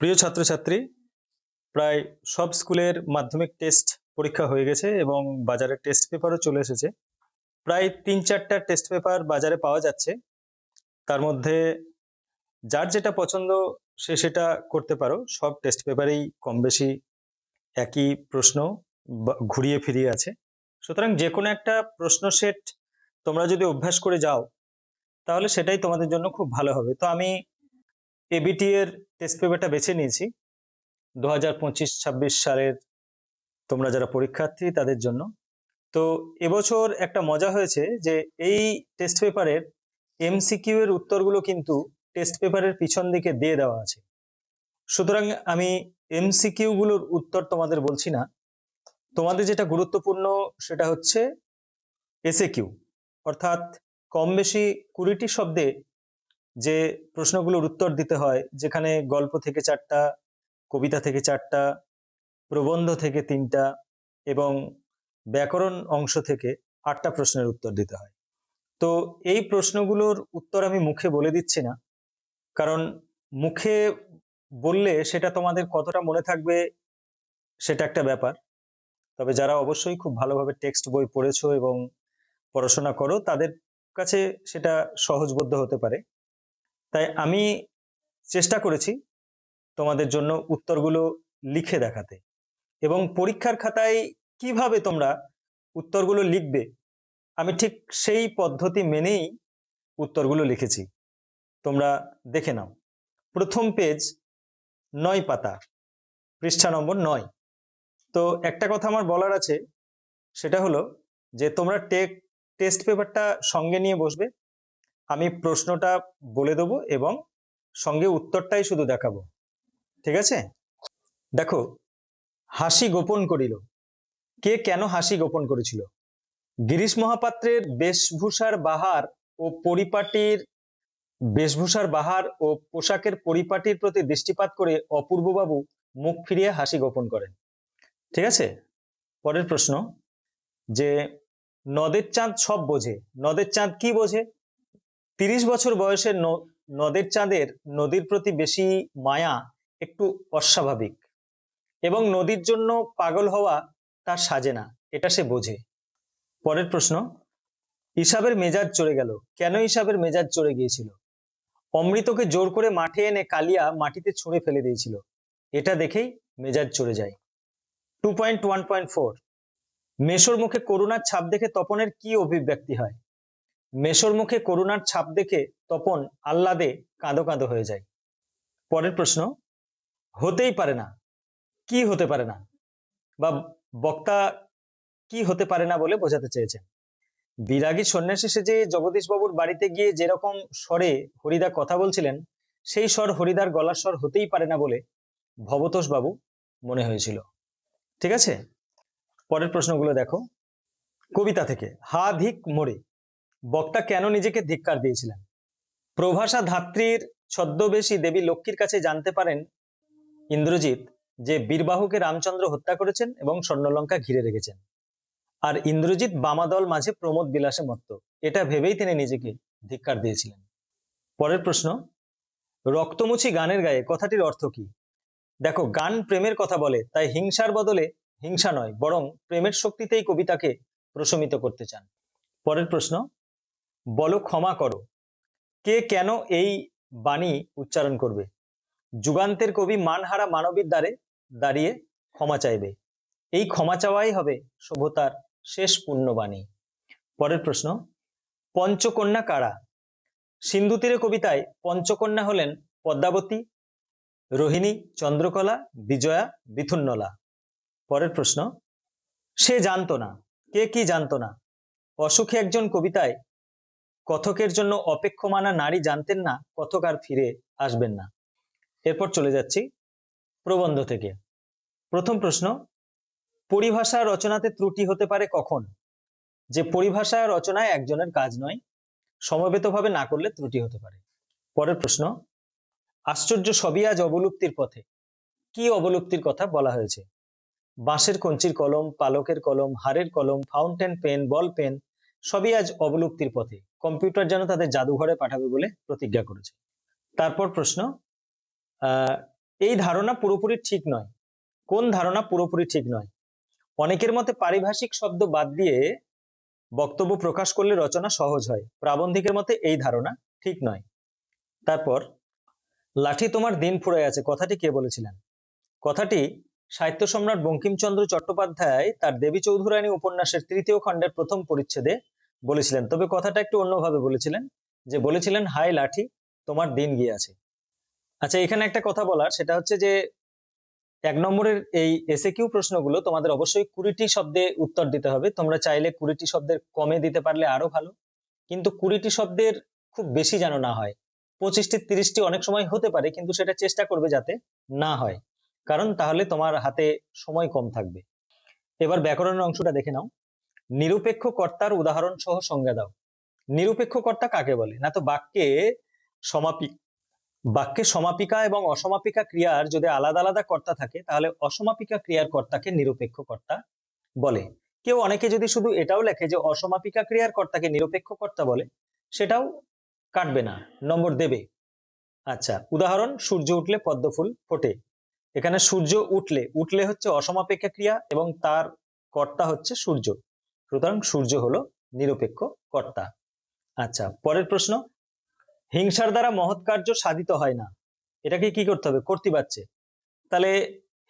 প্রিয় ছাত্রছাত্রী, প্রায় সব স্কুলের মাধ্যমিক টেস্ট পরীক্ষা হয়ে গেছে এবং বাজারে টেস্ট পেপারও চলে এসেছে। প্রায় তিন চারটা টেস্ট পেপার বাজারে পাওয়া যাচ্ছে। তার মধ্যে যার যেটা পছন্দ সে সেটা করতে পারো। সব টেস্ট পেপারেই কম বেশি একই প্রশ্ন ঘুরিয়ে ফিরিয়ে আছে। সুতরাং যে কোনো একটা প্রশ্ন সেট তোমরা যদি অভ্যাস করে যাও, তাহলে সেটাই তোমাদের জন্য খুব ভালো হবে। তো আমি এবিটি এর টেস্ট পেপারটা বেছে নিয়েছি। দু হাজার পঁচিশ, ছাব্বিশ সালের তোমরা যারা পরীক্ষার্থী তাদের জন্য। তো এবছর একটা মজা হয়েছে যে এই টেস্ট পেপারের এমসিকিউ এর উত্তরগুলো কিন্তু টেস্ট পেপারের পিছন দিকে দিয়ে দেওয়া আছে। সুতরাং আমি এমসিকিউ গুলোর উত্তর তোমাদের বলছি না। তোমাদের যেটা গুরুত্বপূর্ণ সেটা হচ্ছে এসএ কিউ অর্থাৎ কম বেশি কুড়িটি শব্দে যে প্রশ্নগুলোর উত্তর দিতে হয়, যেখানে গল্প থেকে চারটা, কবিতা থেকে চারটা, প্রবন্ধ থেকে তিনটা এবং ব্যাকরণ অংশ থেকে আটটা প্রশ্নের উত্তর দিতে হয়। তো এই প্রশ্নগুলোর উত্তর আমি মুখে বলে দিচ্ছি না, কারণ মুখে বললে সেটা তোমাদের কতটা মনে থাকবে সেটা একটা ব্যাপার। তবে যারা অবশ্যই খুব ভালোভাবে টেক্সট বই পড়েছো এবং পড়াশোনা করো, তাদের কাছে সেটা সহজবোধ্য হতে পারে। তাই আমি চেষ্টা করেছি তোমাদের জন্য উত্তরগুলো লিখে দেখাতে। এবং পরীক্ষার খাতায় কীভাবে তোমরা উত্তরগুলো লিখবে, আমি ঠিক সেই পদ্ধতি মেনেই উত্তরগুলো লিখেছি। তোমরা দেখে নাও। প্রথম পেজ, নয় পাতা, পৃষ্ঠা নম্বর নয়। তো একটা কথা আমার বলার আছে, সেটা হলো যে তোমরা টেক, টেস্ট পেপারটা সঙ্গে নিয়ে বসবে আমি প্রশ্নটা বলে দেবো এবং সঙ্গে উত্তরটাই শুধু দেখাবো। ঠিক আছে? দেখো, হাসি গোপন করিল। কে কেন হাসি গোপন করেছিল? গিরিশ মহাপাত্রের বেশভূষার বাহার ও পরিপাটির, বেশভূষার বাহার ও পোশাকের পরিপাটির প্রতি দৃষ্টিপাত করে অপূর্ববাবু মুখ ফিরিয়ে হাসি গোপন করেন। ঠিক আছে? পরের প্রশ্ন, যে নদের চাঁদ সব বোঝে। নদের চাঁদ কি বোঝে? তিরিশ বছর বয়সের ন- নদের চাঁদের, নদীর প্রতি বেশি মায়া একটু অস্বাভাবিক। এবং নদীর জন্য পাগল হওয়া তার সাজে না, এটা সে বোঝে। পরের প্রশ্ন, হিসাবের মেজাজ চড়ে গেল। কেন হিসাবের মেজাজ চড়ে গিয়েছিল? অমৃতকে জোর করে মাঠে এনে কালিয়া মাটিতে ছুঁড়ে ফেলে দিয়েছিল। এটা দেখেই মেজাজ চড়ে যায়। Two point one point four মেশোর মুখে করুণার ছাপ দেখে তপনের কি অভিব্যক্তি হয়? মেশোর মুখে করুণার ছাপ দেখে তপন আহ্লাদে কাঁদো কাঁদো হয়ে যায়। পরের প্রশ্ন, হতেই পারে না। কি হতে পারে না? বা বক্তা কি হতে পারে না বলে বোঝাতে চেয়েছেন। বিরাগী সন্ন্যাসী সেজে জগদীশ বাবুর বাড়িতে গিয়ে যেরকম স্বরে হরিদা কথা বলছিলেন, সেই স্বর হরিদার গলার স্বর হতেই পারে না বলে ভবতোষ বাবু মনে হয়েছিল। ঠিক আছে? পরের প্রশ্নগুলো দেখো। কবিতা থেকে হা ধিক মোড়ে বক্তা কেন নিজেকে ধিক্কার দিয়েছিলেন? প্রভাষা ধাত্রীর ছদ্মবেশী দেবী লক্ষ্মীর কাছে জানতে পারেন ইন্দ্রজিৎ যে বীরবাহুকে রামচন্দ্র হত্যা করেছেন এবং স্বর্ণলঙ্কা ঘিরে রেখেছেন। আর ইন্দ্রজিৎ বামাদল মাঝে প্রমোদ বিলাসে মত্ত। এটা ভেবেই তিনি নিজেকে ধিক্কার দিয়েছিলেন। পরের প্রশ্ন, রক্তমুছি গানের গায়ে কথাটির অর্থ কি? দেখো, গান প্রেমের কথা বলে, তাই হিংসার বদলে হিংসা নয়, বরং প্রেমের শক্তিতেই কবিতাকে প্রশমিত করতে চান। পরের প্রশ্ন বলো, ক্ষমা করো। কে কেন এই বাণী উচ্চারণ করবে? যুগান্তের কবি মানহারা মানবীর দ্বারে দাঁড়িয়ে ক্ষমা চাইবে। এই ক্ষমা চাওয়াই হবে সভ্যতার শেষ পুণ্যবাণী পরের প্রশ্ন, পঞ্চকন্যা কারা? সিন্ধু তীরে কবিতায় পঞ্চকন্যা হলেন পদ্মাবতী, রোহিণী, চন্দ্রকলা, বিজয়া, বিথুন্নলা। পরের প্রশ্ন, সে জানতো না। কে কি জানতো না? অসুখী একজন কবিতায় কথকের জন্য অপেক্ষমানা নারী জানতেন না, কথক আর ফিরে আসবেন না। এরপর চলে যাচ্ছি প্রবন্ধ থেকে। প্রথম প্রশ্ন, পরিভাষা রচনাতে ত্রুটি হতে পারে কখন? যে পরিভাষা রচনায় একজনের কাজ নয়, সমবেতভাবে না করলে ত্রুটি হতে পারে। পরের প্রশ্ন, আশ্চর্য সবই আজ অবলুপ্তির পথে। কি অবলুপ্তির কথা বলা হয়েছে? বাঁশের কঞ্চির কলম, পালকের কলম, হাড়ের কলম, ফাউন্টেন পেন, বল পেন সবই আজ অবলুপ্তির পথে। কম্পিউটার যেন তাদের জাদুঘরে পাঠাবে বলে প্রতিজ্ঞা করেছে। তারপর প্রশ্ন এই ধারণা পুরোপুরি ঠিক নয়। কোন ধারণা পুরোপুরি ঠিক নয়? অনেকের মতে পারিভাষিক শব্দ বাদ দিয়ে বক্তব্য প্রকাশ করলে রচনা সহজ হয়। প্রাবন্ধিকের মতে এই ধারণা ঠিক নয়। তারপর, লাঠি তোমার দিন ফুরাই আছে, কথাটি কে বলেছিলেন? কথাটি সাহিত্য সম্রাট বঙ্কিমচন্দ্র চট্টোপাধ্যায় তার দেবী চৌধুরানী উপন্যাসের তৃতীয় খণ্ডের প্রথম পরিচ্ছেদে বলেছিলেন। তবে কথাটা একটু অন্যভাবে বলেছিলেন, যে বলেছিলেন হাই লাঠি, তোমার দিন গিয়েছে আচ্ছা এখানে একটা কথা বলার, সেটা হচ্ছে যে এক নম্বরের এই এসে কিউ প্রশ্নগুলো তোমাদের অবশ্যই কুড়িটি শব্দে উত্তর দিতে হবে। তোমরা চাইলে কুড়িটি শব্দের কমে দিতে পারলে আরও ভালো, কিন্তু কুড়িটি শব্দের খুব বেশি যেন না হয়। পঁচিশটি, তিরিশটি অনেক সময় হতে পারে, কিন্তু সেটা চেষ্টা করবে যাতে না হয়। কারণ তাহলে তোমার হাতে সময় কম থাকবে। এবার ব্যাকরণের অংশটা দেখে নাও। নিরপেক্ষ কর্তার উদাহরণ সহ সংজ্ঞা দাও। নিরপেক্ষ কর্তা কাকে বলে? না তো বাক্যে সমাপিক বাক্যে সমাপিকা এবং অসমাপিকা ক্রিয়ার যদি আলাদা আলাদা কর্তা থাকে, তাহলে অসমাপিকা ক্রিয়ার কর্তাকে নিরপেক্ষ কর্তা বলে। কেউ অনেকে যদি শুধু এটাও লেখে যে অসমাপিকা ক্রিয়ার কর্তাকে নিরপেক্ষ কর্তা বলে, সেটাও কাটবে না, নম্বর দেবে। আচ্ছা উদাহরণ, সূর্য উঠলে পদ্মফুল ফোটে। এখানে সূর্য উঠলে উঠলে হচ্ছে অসমাপেক্ষা ক্রিয়া এবং তার কর্তা হচ্ছে সূর্য। সুতরাং সূর্য হলো নিরপেক্ষ কর্তা। আচ্ছা পরের প্রশ্ন। হিংসার দ্বারা মহৎ কার্য সাধিত হয় না। এটাকে কি করতে হবে? কর্তৃবাচ্যে তাহলে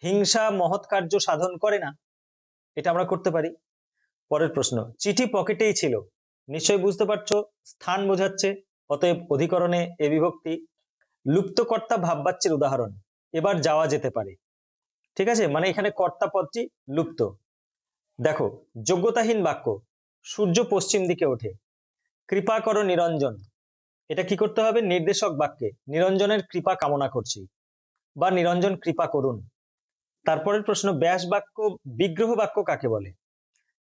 হিংসা মহৎ কার্য সাধন করে না? এটা আমরা করতে পারি। পরের প্রশ্ন। চিঠি পকেটেই ছিল। নিশ্চয়ই বুঝতে পারছ, স্থান বোঝাচ্ছে। অতএব অধিকরণে এ বিভক্তি। লুপ্তকর্তা ভাববাচ্যের উদাহরণ। এবার যাওয়া যেতে পারে। ঠিক আছে? মানে এখানে কর্তা পদটি লুপ্ত। দেখো, যোগ্যতাহীন বাক্য, সূর্য পশ্চিম দিকে ওঠে। কৃপা করো নিরঞ্জন। এটা কি করতে হবে? নির্দেশক বাক্যে, নিরঞ্জনের কৃপা কামনা করছি বা নিরঞ্জন কৃপা করুন। তারপরের প্রশ্ন, ব্যাস বাক্য, বিগ্রহ বাক্য কাকে বলে?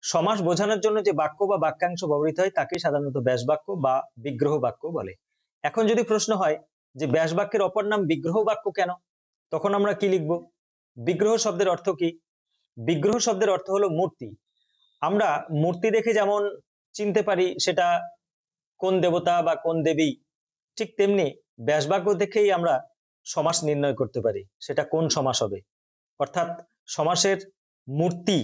সমাস বোঝানোর জন্য যে বাক্য বা বাক্যাংশ ব্যবহৃত হয়, তাকে সাধারণত ব্যাস বাক্য বা বিগ্রহ বাক্য বলে। এখন যদি প্রশ্ন হয় যে ব্যাস বাক্যের অপর নাম বিগ্রহ বাক্য কেন? তখন আমরা কি লিখব? বিগ্রহ শব্দের অর্থ কি? বিগ্রহ শব্দের অর্থ হলো মূর্তি। আমরা মূর্তি দেখে যেমন চিনতে পারি সেটা কোন দেবতা বা কোন দেবী, ঠিক তেমনি ব্যাসবাক্য দেখেই আমরা সমাস নির্ণয় করতে পারি সেটা কোন সমাস হবে। অর্থাৎ সমাসের মূর্তি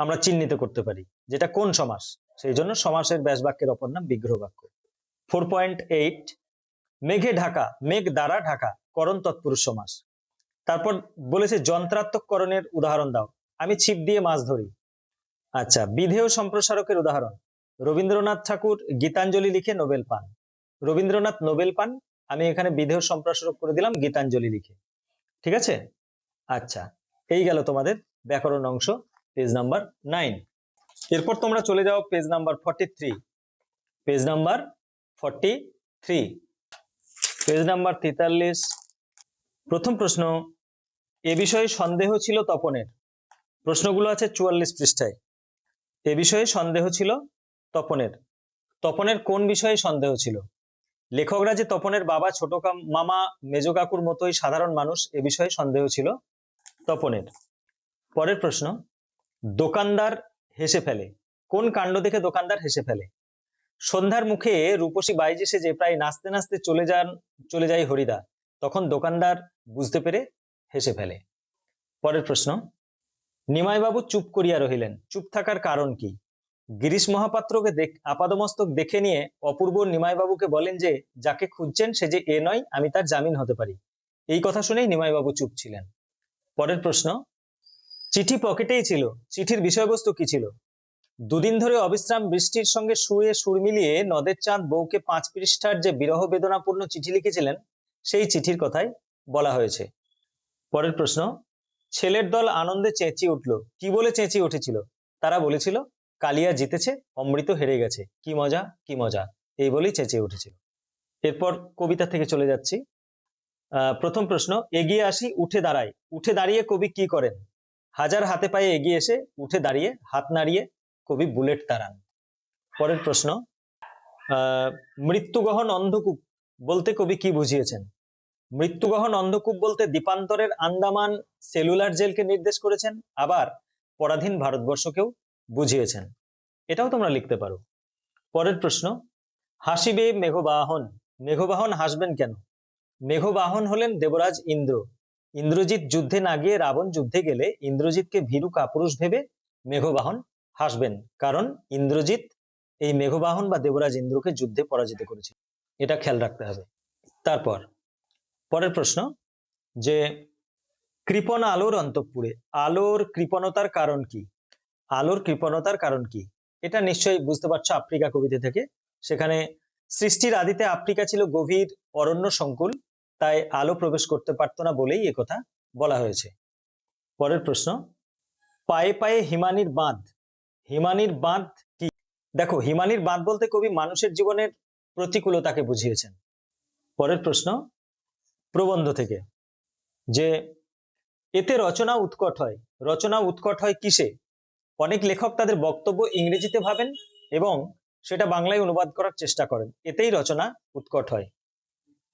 আমরা চিহ্নিত করতে পারি যেটা কোন সমাস, সেই জন্য সমাসের ব্যাসবাক্যের অপর নাম বিগ্রহ বাক্য। ফোর পয়েন্ট এইট মেঘে ঢাকা, মেঘ দ্বারা ঢাকা, করণ তৎপুরুষ সমাস। তারপর বলেছে যন্ত্রাত্মক করণের উদাহরণ দাও। আমি ছিপ দিয়ে মাছ ধরি। আচ্ছা বিধেয় সম্প্রসারকের উদাহরণ। রবীন্দ্রনাথ ঠাকুর গীতাঞ্জলি লিখে নোবেল পান। রবীন্দ্রনাথ নোবেল পান, আমি এখানে বিধেয় সম্প্রসারক করে দিলাম, গীতাঞ্জলি লিখে। ঠিক আছে? আচ্ছা এই গেল তোমাদের ব্যাকরণ অংশ, পেজ নাম্বার নাইন। এরপর তোমরা চলে যাও, page number forty page number forty page number তেতাল্লিশ। প্রথম প্রশ্ন, এ বিষয়ে সন্দেহ ছিল তপনের? প্রশ্নগুলো আছে চুয়াল্লিশ পৃষ্ঠায়। এ বিষয়ে সন্দেহ ছিল তপনের। তপনের কোন বিষয়ে সন্দেহ ছিল? লেখকরা যে তপনের বাবা, ছোট মামা, মেজ কাকুর মতোই সাধারণ মানুষ, এ বিষয়ে সন্দেহ ছিল তপনের। পরের প্রশ্ন, দোকানদার হেসে ফেলে। কোন কাণ্ড দেখে দোকানদার হেসে ফেলে? সন্ধ্যার মুখে রূপসী বাইজে সেজে প্রায় নাচতে নাচতে চলে যান, চলে যায় হরিদা। তখন দোকানদার বুঝতে পেরে হেসে ফেলে। পরের প্রশ্ন, নিমাইবাবু চুপ করিয়া রহিলেন। চুপ থাকার কারণ কি? গিরিশ মহাপাত্রকে দেখ, আপাদমস্তক দেখে নিয়ে অপূর্ব নিমাইবাবুকে বলেন যে, যাকে খুঁজছেন সে যে এ নয়, আমি তার জামিন হতে পারি। এই কথা শুনেই নিমাইবাবু চুপ ছিলেন। পরের প্রশ্ন, চিঠি পকেটেই ছিল? চিঠির বিষয়বস্তু কি ছিল? দুদিন ধরে অবিশ্রাম বৃষ্টির সঙ্গে শুয়ে সুর মিলিয়ে নদের চাঁদ বউকে পাঁচ পৃষ্ঠার যে বিরহ বেদনাপূর্ণ চিঠি লিখেছিলেন, সেই চিঠির কথাই বলা হয়েছে। পরের প্রশ্ন, ছেলের দল আনন্দে চেঁচিয়ে উঠল। কি বলে চেঁচিয়ে উঠেছিল? তারা বলেছিল, কালিয়া জিতেছে, অমৃত হেরে গেছে। কি মজা কি মজা। এই বলেই চেঁচিয়ে উঠেছিল। এরপর কবিতা থেকে চলে যাচ্ছি। প্রথম প্রশ্ন, এগিয়ে আসি, উঠে দাঁড়াই। উঠে দাঁড়িয়ে কবি কি করেন? হাজার হাতে পায়ে এগিয়ে এসে উঠে দাঁড়িয়ে, হাত নাড়িয়ে কবি বুলেট তাড়ান পরের প্রশ্ন মৃত্যুগহন অন্ধকূপ বলতে কবি কি বুঝিয়েছেন? মৃত্যুগহন অন্ধকূপ বলতে দ্বীপান্তরের আন্দামান সেলুলার জেলকে নির্দেশ করেছেন, আবার পরাধীন ভারতবর্ষকেও বুঝিয়েছেন। এটাও তোমরা লিখতে পারো। পরের প্রশ্ন, হাসিবে মেঘবাহন মেঘবাহন হাসবেন কেন? মেঘবাহন হলেন দেবরাজ ইন্দ্র। ইন্দ্রজিৎ যুদ্ধে না গিয়ে রাবণ যুদ্ধে গেলে ইন্দ্রজিৎকে ভীরু কাপুরুষ ভেবে মেঘবাহন হাসবেন। কারণ ইন্দ্রজিৎ এই মেঘবাহন বা দেবরাজ ইন্দ্রকে যুদ্ধে পরাজিত করেছিল। এটা খেয়াল রাখতে হবে। তারপর, পরের প্রশ্ন, যে কৃপণ আলোর অন্তঃপুরে, আলোর কৃপণতার কারণ কি? আলোর কৃপণতার কারণ কি? এটা নিশ্চয়ই বুঝতে পারছ আফ্রিকা কবিতা থেকে। সেখানে সৃষ্টির আদিতে আফ্রিকা ছিল গভীর অরণ্য সংকুল, তাই আলো প্রবেশ করতে পারতো না বলেই কথা বলা হয়েছে। পরের প্রশ্ন, পায়ে পায়ে হিমানির বাঁধ হিমানির বাঁধ কি? দেখো, হিমানির বাঁধ বলতে কবি মানুষের জীবনের প্রতিকূলতাকে বুঝিয়েছেন। পরের প্রশ্ন, প্রবন্ধ থেকে, যে এতে রচনা উৎকট হয়। রচনা উৎকট হয় কিসে? অনেক লেখক তাদের বক্তব্য ইংরেজিতে ভাবেন এবং সেটা বাংলায় অনুবাদ করার চেষ্টা করেন। এতেই রচনা উৎকট হয়।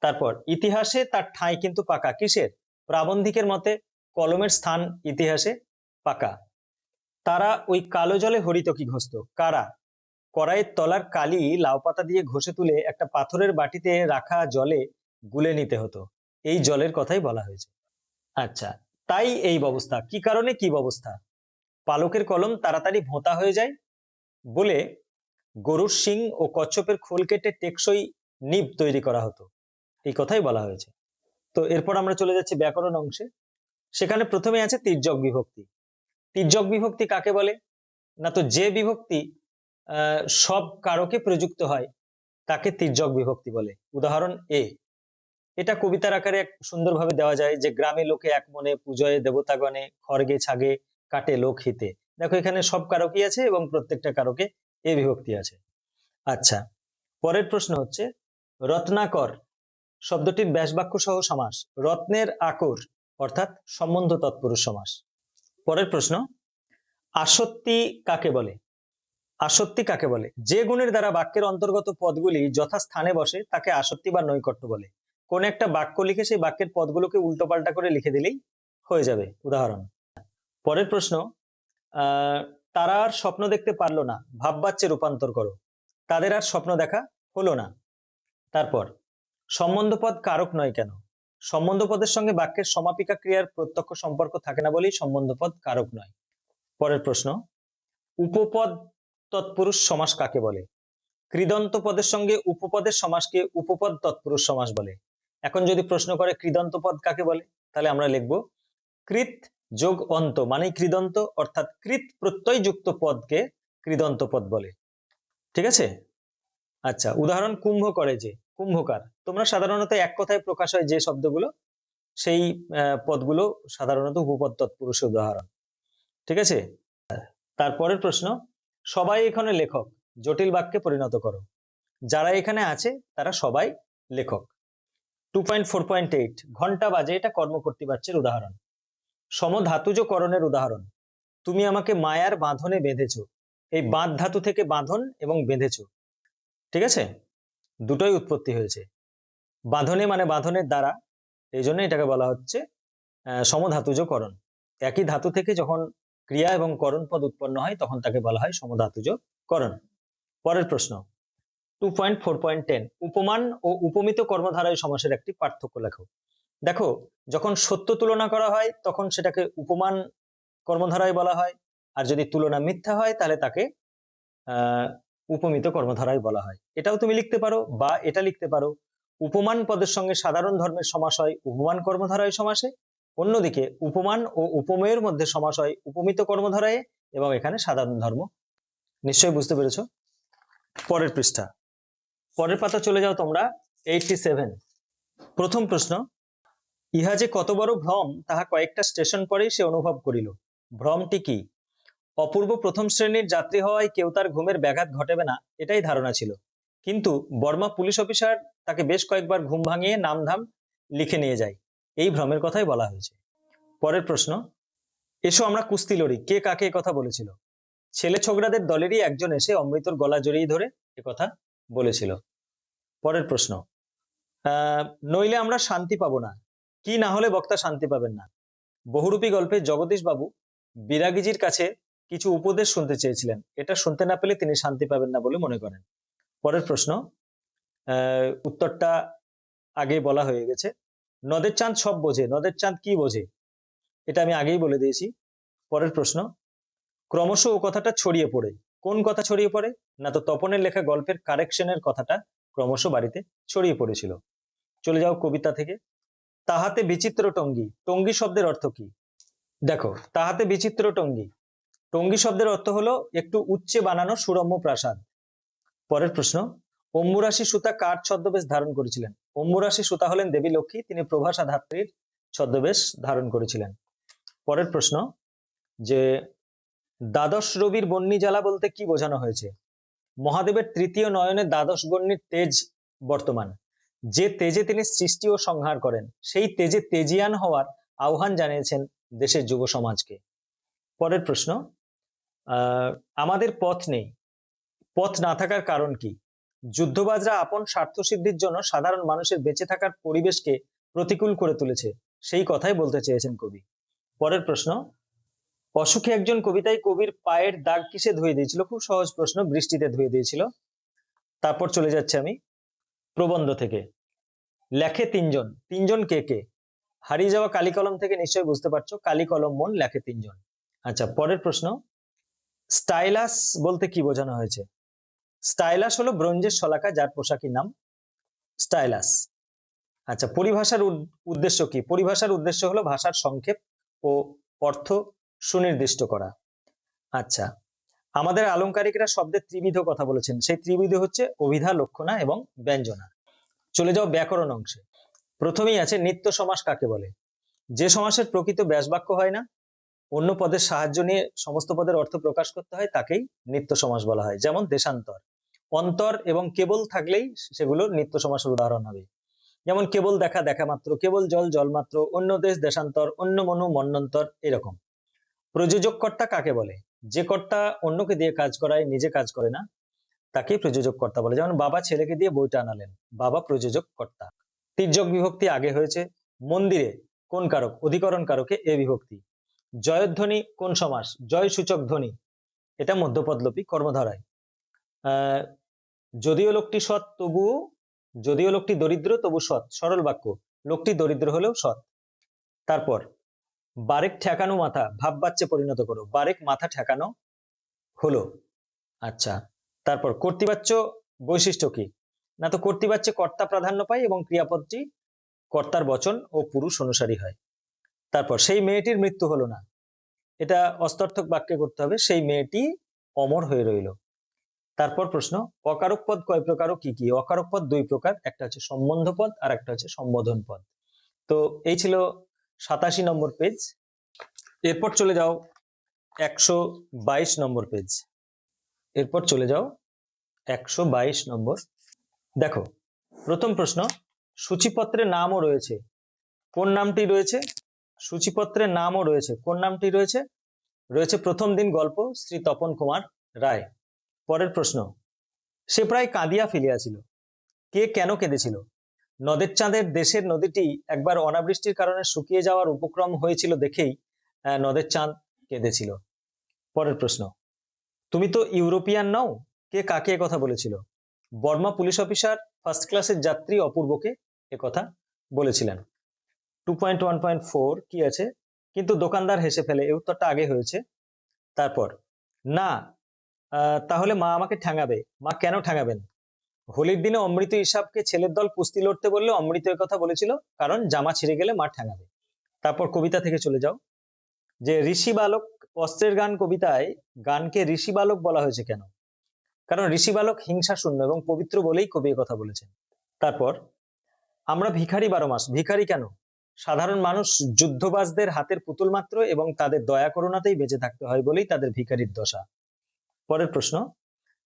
তারপর, ইতিহাসে তার ঠাঁই কিন্তু পাকা। কিসের? প্রাবন্ধিকের মতে কলমের স্থান ইতিহাসে পাকা। তারা ওই কালো জলে হরিত কি ঘষত। কারা? কড়াইয়ের তলার কালি লাউ পাতা দিয়ে ঘষে তুলে একটা পাথরের বাটিতে রাখা জলে গুলে নিতে হতো। এই জলের কথাই বলা হয়েছে। আচ্ছা তাই এই ব্যবস্থা। কি কারণে কি ব্যবস্থা? পালকের কলম তাড়াতাড়ি ভোঁতা হয়ে যায় বলে গরুর শিং ও কচ্ছপের খোল কেটে টেকসই নিব তৈরি করা হতো। এই কথাই বলা হয়েছে। তো এরপর আমরা চলে যাচ্ছি ব্যাকরণ অংশে। সেখানে প্রথমে আছে তির্যক বিভক্তি। তির্যক বিভক্তি কাকে বলে? না তো যে বিভক্তি সব কারকে প্রযুক্ত হয়, তাকে তির্যক বিভক্তি বলে। উদাহরণ এ। এটা কবিতার আকারে এক সুন্দরভাবে দেওয়া যায় যে, গ্রামে লোকে এক মনে পুজোয় দেবতাগণে, খড়গে ছাগে কাটে লোক হিতে। দেখো এখানে সব কারকই আছে এবং প্রত্যেকটা কারকে এ বিভক্তি আছে। আচ্ছা পরের প্রশ্ন হচ্ছে, রত্নাকর শব্দটির ব্যাসবাক্য সহ সমাস। রত্নের আকর অর্থাৎ সম্বন্ধ তৎপুরুষ সমাস। পরের প্রশ্ন আসত্তি কাকে বলে? আসত্তি কাকে বলে? যে গুণের দ্বারা বাক্যের অন্তর্গত পদগুলি যথাস্থানে বসে, তাকে আসত্তি বা নৈকট্য বলে। কোন একটা বাক্য লিখে সেই বাক্যের পদগুলোকে উল্টোপাল্টা করে লিখে দিলেই হয়ে যাবে। উদাহরণ, পরের প্রশ্ন তারা আর স্বপ্ন দেখতে পারল না, ভাববাচ্যে রূপান্তর করো। তাদের আর স্বপ্ন দেখা হলো না। তারপর, সম্বন্ধপদ কারক নয় কেন? সম্বন্ধপদের সঙ্গে বাক্যের সমাপিকা ক্রিয়ার প্রত্যক্ষ সম্পর্ক থাকে না বলেই সম্বন্ধপদ কারক নয়। পরের প্রশ্ন, উপপদ তৎপুরুষ সমাস কাকে বলে? কৃদন্ত পদের সঙ্গে উপপদের সমাসকে উপপদ তৎপুরুষ সমাস বলে। এখন যদি প্রশ্ন করে কৃদন্ত পদ কাকে বলে, তাহলে আমরা লিখব, কৃত যোগ অন্ত মানে কৃদন্ত, অর্থাৎ কৃত প্রত্যয় যুক্ত পদকে কৃদন্ত পদ বলে। ঠিক আছে? আচ্ছা উদাহরণ কুম্ভ করে যে কুম্ভকার। তোমরা সাধারণত এক কথায় প্রকাশ হয় যে শব্দগুলো, সেই পদগুলো সাধারণত উপপদ তৎপুরুষের উদাহরণ। ঠিক আছে? তারপরের প্রশ্ন, সবাই এখানে লেখক, জটিল বাক্যে পরিণত করো। যারা এখানে আছে, তারা সবাই লেখক। Two point four point eight ঘণ্টা বাজে এটা কর্মকর্তৃবাচ্যের উদাহরণ। সমধাতুজ করণের উদাহরণ, তুমি আমাকে মায়ার বাঁধনে বেঁধেছ। এই বাঁধ ধাতু থেকে বাঁধন এবং বেঁধেছ। ঠিক আছে? দুটোই উৎপত্তি হয়েছে। বাঁধনে মানে বাঁধনের দ্বারা, এই জন্য এটাকে বলা হচ্ছে সমধাতুজকরণ। একই ধাতু থেকে যখন ক্রিয়া এবং করণ পদ উৎপন্ন হয়, তখন তাকে বলা হয় সমধাতুজ করণ পরের প্রশ্ন। Two point four point ten উপমান ও উপমিত কর্মধারায় সমাসের একটি পার্থক্য লেখো। দেখো, যখন সত্য তুলনা করা হয়, তখন সেটাকে উপমান কর্মধারায় বলা হয়, আর যদি তুলনা মিথ্যা হয়, তাহলে তাকে উপমিত কর্মধারায় বলা হয়। এটাও তুমি লিখতে পারো বা এটা লিখতে পারো। উপমান পদের সঙ্গে সাধারণ ধর্মের সমাস হয়, উপমান কর্মধারায় সমাসে অন্যদিকে উপমান ও উপমেয়ের মধ্যে সমাস হয় উপমিত কর্মধারায় এবং এখানে সাধারণ ধর্ম। নিশ্চয়ই বুঝতে পেরেছ? পরের পৃষ্ঠা। পরের পাতা চলে যাও তোমরা এইটটি সেভেন প্রথম প্রশ্ন, ইহা যে কত বড় ভ্রম, তাহা কয়েকটা স্টেশন পরেই সে অনুভব করিল। ভ্রমটি কি? অপূর্ব প্রথম শ্রেণির যাত্রী হওয়ায় কেউ তার ঘুমের ব্যাঘাত ঘটেবে না, এটাই ধারণা ছিল। কিন্তু বর্মা পুলিশ অফিসার তাকে বেশ কয়েকবার ঘুম ভাঙিয়ে নামধাম লিখে নিয়ে যায়। এই ভ্রমের কথাই বলা হয়েছে। পরের প্রশ্ন, এসো আমরা কুস্তি লড়ি, কে কাকে কথা বলেছিল? ছেলে ছোকরাদের দলেরই একজন এসে অমৃতর গলা জড়িয়ে ধরে এ কথা বলেছিল। পরের প্রশ্ন নইলে আমরা শান্তি পাবো না, কি না হলে বক্তা শান্তি পাবেন না? বহুরূপী গল্পে জগদীশ বাবু বিরাগীজির কাছে কিছু উপদেশ শুনতে চেয়েছিলেন। এটা শুনতে না পেলে তিনি শান্তি পাবেন না বলে মনে করেন। পরের প্রশ্ন উত্তরটা আগে বলা হয়ে গেছে। নদের চাঁদ সব বোঝে। নদের চাঁদ কি বোঝে? এটা আমি আগেই বলে দিয়েছি। পরের প্রশ্ন, ক্রমশ ও কথাটা ছড়িয়ে পড়ে। কোন কথা ছড়িয়ে পড়ে? না তো তপনের লেখা গল্পের কারেকশনের কথাটা ক্রমশ বাড়িতে ছড়িয়ে পড়েছিল। চলে যাও কবিতা থেকে। তাহাতে বিচিত্র টঙ্গি। টঙ্গি শব্দের অর্থ কি? দেখো, তাহাতে বিচিত্র টঙ্গি। টঙ্গি শব্দের অর্থ হলো একটু উচ্চে বানানো সুরম্য প্রাসাদ। পরের প্রশ্ন, অম্বুরাশি সুতা কার ছদ্মবেশ ধারণ করেছিলেন? অম্বুরাশি সুতা হলেন দেবী লক্ষ্মী, তিনি প্রভাসা ধাত্রীর ছদ্মবেশ ধারণ করেছিলেন। পরের প্রশ্ন, যে দ্বাদশ রবির বন্যী জ্বালা বলতে কি বোঝানো হয়েছে? মহাদেবের তৃতীয় নয়নে দ্বাদশ বন্যীর তেজ বর্তমান। যে তেজে তিনি সৃষ্টি ও সংহার করেন, সেই তেজে তেজিয়ান হওয়ার আহ্বান জানিয়েছেন দেশের যুব সমাজকে। পরের প্রশ্ন আমাদের পথ নেই। পথ না থাকার কারণ কি? যুদ্ধবাজরা আপন স্বার্থ সিদ্ধির জন্য সাধারণ মানুষের বেঁচে থাকার পরিবেশকে প্রতিকূল করে তুলেছে, সেই কথাই বলতে চেয়েছেন কবি। পরের প্রশ্ন, অসুখী একজন কবিতায় কবির পায়ের দাগ কিসে ধুয়ে দিয়েছিল? খুব সহজ প্রশ্ন, বৃষ্টিতে ধুয়ে দিয়েছিল। তারপর চলে যাচ্ছে আমি প্রবন্ধ থেকে। লেখে তিনজন। তিনজন কে কে? হারিয়ে যাওয়া কালি কলম থেকে নিশ্চয়ই বুঝতে পারছ কালি কলম মন লেখে তিনজন। আচ্ছা পরের প্রশ্ন। স্টাইলাস বলতে কি বোঝানো হয়েছে? স্টাইলাস হলো ব্রোঞ্জের শলাকা যার পোশাকের নাম স্টাইলাস। আচ্ছা পরিভাষার উদ- উদ্দেশ্য কি? পরিভাষার উদ্দেশ্য হলো ভাষার সংক্ষেপ ও অর্থ সুনির্দিষ্ট করা। আচ্ছা আমাদের আলংকারিকরা শব্দের ত্রিবিধ কথা বলেছেন। সেই ত্রিবিধ হচ্ছে অভিধা, লক্ষণা এবং ব্যঞ্জনা। চলে যাও ব্যাকরণ অংশে। প্রথমেই আছে নিত্য সমাস কাকে বলে? যে সমাসের প্রকৃত ব্যাসবাক্য হয় না অন্য পদের সাহায্য নিয়ে সমস্ত পদের অর্থ প্রকাশ করতে হয়, তাকেই নিত্য সমাস বলা হয়। যেমন দেশান্তর। অন্তর এবং কেবল থাকলেই সেগুলো নিত্য সমাসের উদাহরণ হবে। যেমন কেবল দেখা দেখা মাত্র, কেবল জল জল মাত্র, অন্য দেশ, দেশান্তর, অন্য মনু, মন্নন্তর এরকম। প্রযোজক কর্তা কাকে বলে? যে কর্তা অন্যকে দিয়ে কাজ করায়, নিজে কাজ করে না, তাকেই প্রযোজক কর্তা বলে। যেমন বাবা ছেলেকে দিয়ে বইটা আনালেন, বাবা প্রযোজক কর্তা তির্যক বিভক্তি আগে হয়েছে, মন্দিরে কোন কারক, অধিকরণ কারকে এ বিভক্তি। জয়ধ্বনি কোন সমাস? জয় সূচক ধ্বনি। এটা মধ্যপদলোপী কর্মধারায়। যদিও লোকটি সৎ তবুও যদিও লোকটি দরিদ্র তবু সৎ। সরল বাক্য, লোকটি দরিদ্র হলেও সৎ। তারপর, বারেক ঠেকানো মাথা, ভাব বাচ্চে পরিণত করো। বারেক মাথা ঠেকানো হলো। আচ্ছা তারপর কর্তৃবাচ্য বৈশিষ্ট্য কি? না তো কর্তৃবাচ্যে কর্তা প্রাধান্য পায় এবং ক্রিয়াপদটি কর্তার বচন ও পুরুষ অনুসারী হয়। তারপর সেই মেয়েটির মৃত্যু হলো না। এটা অস্তর্থক বাক্যে করতে হবে, সেই মেয়েটি অমর হয়ে রইল। তারপর প্রশ্ন অকারক পদ কয় প্রকার ও কি কি? অকারক পদ দুই প্রকার, একটা হচ্ছে সম্বন্ধ পদ আর একটা হচ্ছে সম্বোধন পদ তো এই ছিল সাতাশি নম্বর পেজ এরপর চলে যাও একশো বাইশ নম্বর পেজ এরপর চলে যাও একশো বাইশ নম্বর। দেখো, প্রথম প্রশ্ন, সূচিপত্রের নামও রয়েছে। কোন নামটি রয়েছে? সূচিপত্রের নামও রয়েছে। কোন নামটি রয়েছে? রয়েছে প্রথম দিন গল্প, শ্রী তপন কুমার রায়। পরের প্রশ্ন, সে প্রায় কাঁদিয়া ফেলিয়াছিল। কে কেন কেঁদেছিল? নদের চাঁদের দেশের নদীটি একবার অনাবৃষ্টির কারণে শুকিয়ে যাওয়ার উপক্রম হয়েছিল দেখেই নদের চাঁদ কেঁদেছিল। পরের প্রশ্ন, তুমি তো ইউরোপিয়ান নও? কে কাকে কথা বলেছিল? বর্মা পুলিশ অফিসার, ফার্স্ট ক্লাসের যাত্রী অপূর্বকে কথা বলেছিলেন। Two point one point four কি আছে? কিন্তু দোকানদার হেসে ফেলে, এই উত্তরটা আগে হয়েছে। তারপর, না তাহলে মা আমাকে ঠ্যাঙাবে। মা কেন ঠ্যাঙাবেন? হোলির দিনে অমৃত ইসাবকে ছেলের দল কুস্তি লড়তে বললে অমৃত কথা বলেছিল, কারণ জামা ছিঁড়ে গেলে মা ঠ্যাঙাবে। তারপর কবিতা থেকে চলে যাও। যে ঋষি বালক অস্ত্রের গান কবিতায়, গানকে ঋষি বালক বলা হয়েছে কেন? কারণ ঋষি বালক হিংসা শূন্য এবং পবিত্র বলেই কবি কথা বলেছেন। তারপর, আমরা ভিখারি বারো মাস, ভিখারি কেন? সাধারণ মানুষ যুদ্ধবাজদের হাতের পুতুল মাত্র এবং তাদের দয়া করুণাতেই বেঁচে থাকতে হয় বলেই তাদের ভিখারির দশা। পরের প্রশ্ন,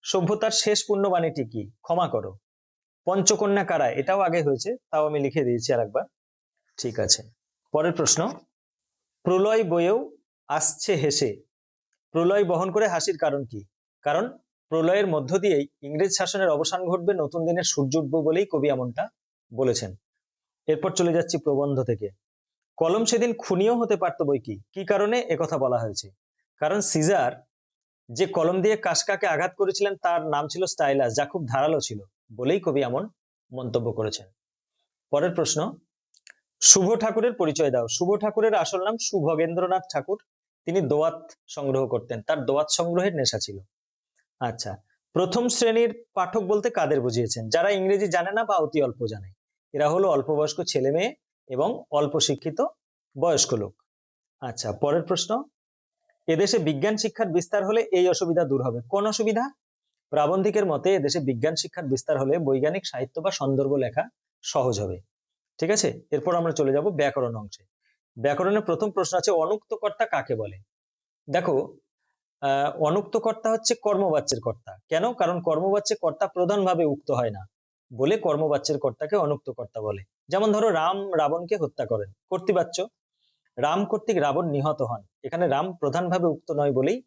সভ্যতার শেষ পুণ্যবাণীটি কি? ক্ষমা করো। পঞ্চকন্যা কারা? এটাও আগে হয়েছে, তাও আমি লিখে দিয়েছি আর একবার ঠিক আছে। পরের প্রশ্ন, প্রলয় বয়েও আসছে হেসে। প্রলয় বহন করে হাসির কারণ কি? কারণ প্রলয়ের মধ্য দিয়েই ইংরেজ শাসনের অবসান ঘটবে নতুন দিনের সূর্য উঠবে বলেই কবি এমনটা বলেছেন। এরপর চলে যাচ্ছি প্রবন্ধ থেকে। কলম সেদিন খুনিও হতে পারতো বই কি? কি কারণে? একথা বলা হয়েছে। কারণ সিজার যে কলম দিয়ে কাসকাকে আঘাত করেছিলেন, তার নাম ছিল স্টাইলাস, যা খুব ধারালো ছিল, বলেই কবি এমন মন্তব্য করেছেন। পরের প্রশ্ন, শুভ ঠাকুরের পরিচয় দাও। শুভ ঠাকুরের আসল নাম শুভগেন্দ্রনাথ ঠাকুর। তিনি দোয়াত সংগ্রহ করতেন। তার দোয়াত সংগ্রহের নেশা ছিল। আচ্ছা প্রথম শ্রেণির পাঠক বলতে কাদের বুঝিয়েছেন? যারা ইংরেজি জানে না বা অতি অল্প জানে। এরা হলো অল্প বয়স্ক ছেলে মেয়ে এবং অল্প শিক্ষিত বয়স্ক লোক। আচ্ছা পরের প্রশ্ন। এদেশে বিজ্ঞান শিক্ষার বিস্তার হলে এই অসুবিধা দূর হবে। কোন অসুবিধা? প্রাবন্ধিকের মতে, এদেশে বিজ্ঞান শিক্ষার বিস্তার হলে বৈজ্ঞানিক সাহিত্য বা সন্দর্ভ লেখা সহজ হবে। ঠিক আছে? এরপর আমরা চলে যাব ব্যাকরণ অংশে। ব্যাকরণের প্রথম প্রশ্ন আছে অনুক্ত কর্তা কাকে বলে? দেখো, আহ অনুক্ত কর্তা হচ্ছে কর্মবাচ্যের কর্তা। কেন? কারণ কর্মবাচ্যের কর্তা প্রধানভাবে উক্ত হয় না। বলে কর্মবাচ্যের কর্তাকে অনুক্ত কর্তা বলে। যেমন ধরো রাম রাবণকে হত্যা করেন, কর্তৃবাচ্য। রাম কর্তৃক রাবণ নিহত হন। এখানে রাম প্রধানভাবে উক্ত নয় বলেই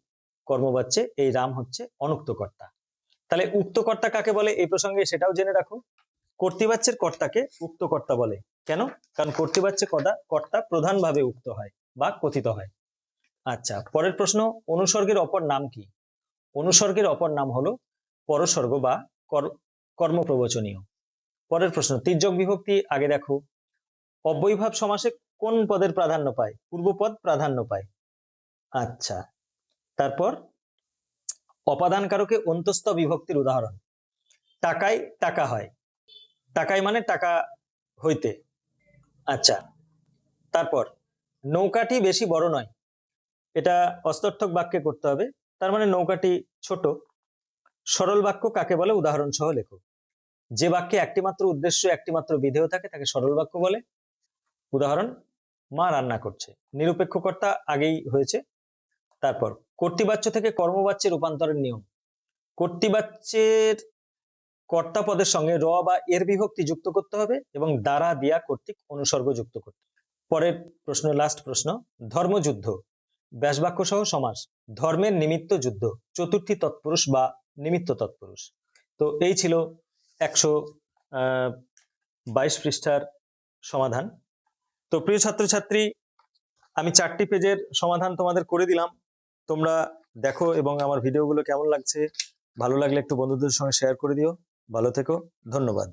কর্মবাচ্যে এই রাম হচ্ছে অনুক্ত কর্তা। তাহলে উক্ত কর্তা কাকে বলে? এই প্রসঙ্গে সেটাও জেনে রাখো কর্তৃবাচ্যের কর্তাকে উক্ত কর্তা বলে। কেন? কারণ কর্তৃবাচ্যে কদা, কর্তা প্রধানভাবে উক্ত হয় বা কথিত হয়। আচ্ছা পরের প্রশ্ন, অনুসর্গের অপর নাম কি? অনুসর্গের অপর নাম হলো পরসর্গ বা কর্মপ্রবচনীয়। পরের প্রশ্ন, তির্যক বিভক্তি, আগে দেখো। অব্যয়ভাব সমাসে কোন পদের প্রাধান্য পায়? পূর্বপদ প্রাধান্য পায়। আচ্ছা তারপর অপাদান কারকে অন্তস্থ বিভক্তির উদাহরণ। টাকায় টাকা হয়। টাকায় মানে টাকা হইতে। আচ্ছা তারপর, নৌকাটি বেশি বড় নয়। এটা অস্তর্থক বাক্যে করতে হবে। তার মানে নৌকাটি ছোট। সরল বাক্য কাকে বলে? উদাহরণ সহ লেখো। যে বাক্যে একটি মাত্র উদ্দেশ্য একটি মাত্র বিধেয় থাকে, তাকে সরল বাক্য বলে। উদাহরণ, মা রান্না করছে। নিরপেক্ষ কর্তা আগেই হয়েছে। তারপর, কর্তৃবাচ্য থেকে কর্মবাচ্যে রূপান্তরের নিয়ম। কর্তৃবাচ্যের কর্তা পদের সঙ্গে র বা এর বিভক্তি যুক্ত করতে হবে এবং দ্বারা দিয়া কর্তৃক অনুসর্গ যুক্ত করতে পরের প্রশ্ন লাস্ট প্রশ্ন, ধর্মযুদ্ধ। ব্যাসবাক্য সহ সমাস। ধর্মের নিমিত্ত যুদ্ধ। চতুর্থী তৎপুরুষ বা নিমিত্ত তৎপুরুষ। তো এই ছিল একশো বাইশ পৃষ্ঠার সমাধান। তো প্রিয় ছাত্রছাত্রী, আমি চারটি পেজের সমাধান তোমাদের করে দিলাম। তোমরা দেখো এবং আমার ভিডিওগুলো কেমন লাগছে। ভালো লাগলে একটু বন্ধুদের সঙ্গে শেয়ার করে দিও। ভালো থেকো। ধন্যবাদ।